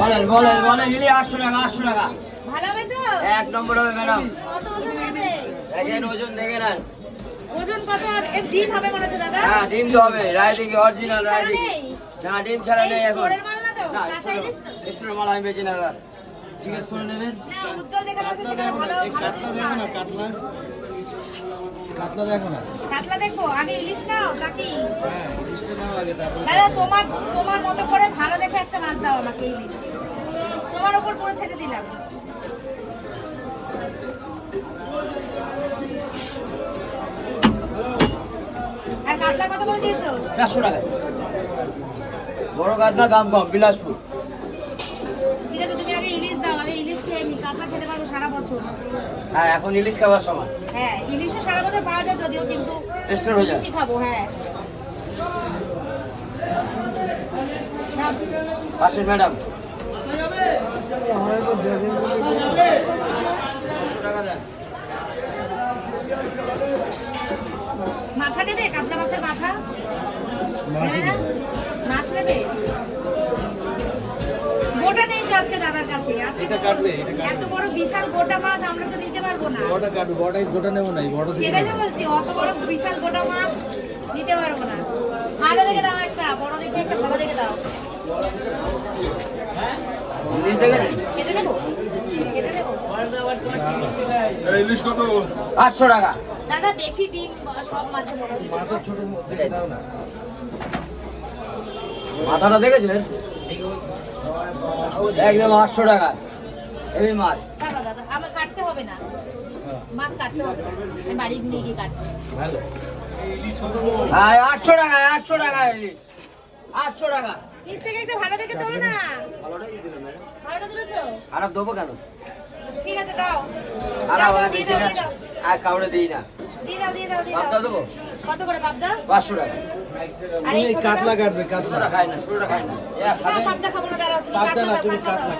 বলেন বলেন বলেন ইলি আটশো টাকা আটশো টাকা। ভালো হবে তো? এক নম্বর হবে ম্যাডাম। কত ওজন হবে? দেখেন ওজন দেখে নেন। ওজন কত? হবে? ডিম হবে মনে হচ্ছে দাদা। হ্যাঁ ডিম তো হবে। রায় দিকে অরিজিনাল রায় দিকে না ডিম ছাড়া নেই এখন। মাল না তো? না? স্টোরের মাল আমি বেশি না দাদা। জিজ্ঞেস করে নেবেন। না উজ্জ্বল সেখানে ভালো ভালো জিনিস পাওয়া কাতলা। কাতলা দেখো না? কাতলা দেখব আগে ইলিশ নাও নাকি? হ্যাঁ ইলিশটা নাও আগে তারপর দাদা তোমার তোমার মতো করে ভালো দেখে একটা মাছ দাও আমাকে ইলিশ। তোমার ওপর পুরো ছেড়ে দিলাম। আর কাতলা কত করে দিয়েছ? চারশো টাকা। বড় কাতলা দাম কম বিলাসপুর। কাতলা খেতে পারব সারা বছর। হ্যাঁ এখন ইলিশ খাবার সময়। হ্যাঁ ইলিশও সারা বছর পাওয়া যায় যদিও কিন্তু স্টোর হয়ে যায়। খাব হ্যাঁ। নাও। ম্যাডাম। মাথা নেবে? কাতলা মাছের মাথা? মাছ নেবে? গোটা নেই তো আজকে দাদার কাছে। আজকে এটা কাটবে, এত বড় বিশাল গোটা মাছ আমরা তো নিতে পারব না। বড়টা কাটবো বড়টাই গোটা নেব না বড় সেটাই তো বলছি অত বড় বিশাল গোটা মাছ নিতে পারব না। ভালো দেখে দাও একটা বড় দেখে একটা ভালো দেখে দাও। ইলিশ দেখে নেন কেটে নেব? কেটে নেব? ইলিশ কত? আটশো টাকা। দাদা বেশি ডিম সব মাছে মাথা ছোট দেখে দাও না। মাথাটা দেখেছেন? একদম আটশো টাকা। এই মাছ। দাদা আমার কাটতে হবে না। মাছ কাটতে হবে। না বাড়ি নিয়ে গিয়ে কাটবো। ভালো আটশো টাকা আটশো টাকা ইলিশ। আটশো টাকা। নিচ থেকে একটা ভালো দেখে তোলো না। ভালোটাই দিল ম্যাডাম। ভালোটা তুলেছো? খারাপ দেবো কেন? ঠিক আছে দাও। বেশি দাও না আর কাউরে দিই না। দিয়ে দাও দিয়ে দাও দিয়ে দাও। কত করে পাবদা পাঁচশো টাকা। আর এই কাতলা কাটবে কাতলা। খাই না ছোটোটা খাই না। এ না, খাবে? পাবদা খাব না দাঁড়াও কাতলা না তুমি কাতলা।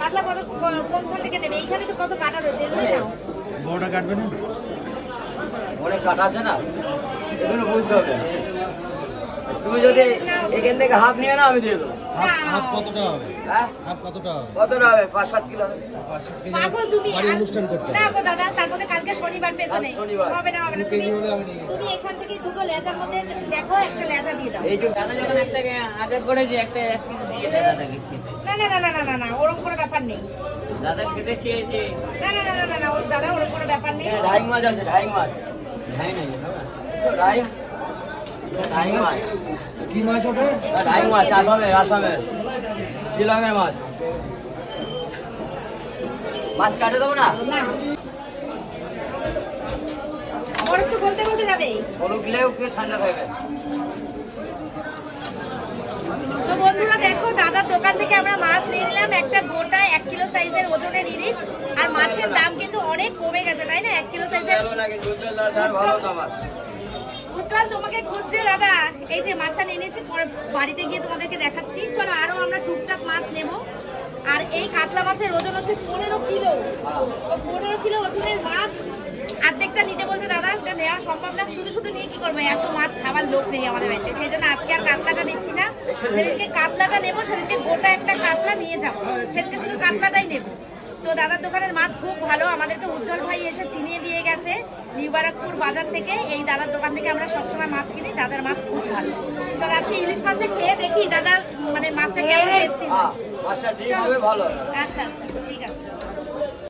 কাতলা কত কোন কোন থেকে নেবে? এইখানে তো কত কাটা রয়েছে বড়টা কাটবে না? অনেক কাটা আছে না? এগুলো বুঝতে হবে তুমি যদি এখান থেকে হাফ নিয়ে না আমি দিয়ে দেবো হাফ কতটা হবে হ্যাঁ হাফ কতটা হবে কতটা হবে পাঁচ সাত কিলো হবে পাঁচ সাত কেজি পাগল তুমি অনুষ্ঠান করতে না গো দাদা তার কালকে শনিবার পেছনে হবে না হবে না তুমি তুমি এখান থেকে দুটো লেজার মধ্যে দেখো একটা লেজা দিয়ে দাও এইটুকু দাদা যখন একটা আগে করেছে একটা দিয়ে দেয় দাদাকে না না না না না না না ওরকম কোনো ব্যাপার নেই দাদা খেতে চেয়েছে না না না না না না ওর দাদা ওরকম কোনো ব্যাপার নেই ঢাই মাছ আছে ঢাই মাছ খাই নাই ঢাই ঢাই মাছ। কি মাছ ওটা? আর মাছ আসামের আসামের। শিলংয়ের মাছ। মাছ কাটে দেবো না? বলতে বলতে যাবে। ঠান্ডা থাকবে তো বন্ধুরা দেখো দাদার দোকান থেকে আমরা মাছ নিয়ে নিলাম। একটা গোটা এক কিলো সাইজের ওজনের ইলিশ। আর মাছের দাম কিন্তু অনেক কমে গেছে তাই না? এক কিলো সাইজের উজ্জ্বল তোমাকে খুঁজছে, দাদা। এই যে মাছটা নিয়েছি, পরে বাড়িতে গিয়ে তোমাদেরকে দেখাচ্ছি। চলো, আরও আমরা টুকটাক মাছ নেব। আর এই কাতলা মাছের ওজন হচ্ছে পনেরো কিলো। পনেরো কিলো ওজনের মাছ অর্ধেকটা নিতে বলছে দাদা। এটা নেওয়া সম্ভব না। শুধু শুধু নিয়ে কি করব? এত মাছ খাবার লোক নেই আমাদের বাড়িতে। সেই জন্য আজকে আর কাতলাটা নিচ্ছি না। সেদিনকে কাতলাটা নেব, সেদিনকে গোটা একটা কাতলা নিয়ে যাব। সেদিনকে শুধু কাতলাটাই নেব। তো দাদার দোকানের মাছ খুব ভালো আমাদেরকে উজ্জ্বল ভাই এসে চিনিয়ে দিয়ে গেছে নিউবারাকপুর বাজার থেকে। এই দাদার দোকান থেকে আমরা সবসময় মাছ কিনি দাদার মাছ খুব ভালো। চল আজকে ইলিশ মাছটা খেয়ে দেখি দাদার মানে মাছটা কেমন টেস্টি ভালো। আচ্ছা আচ্ছা।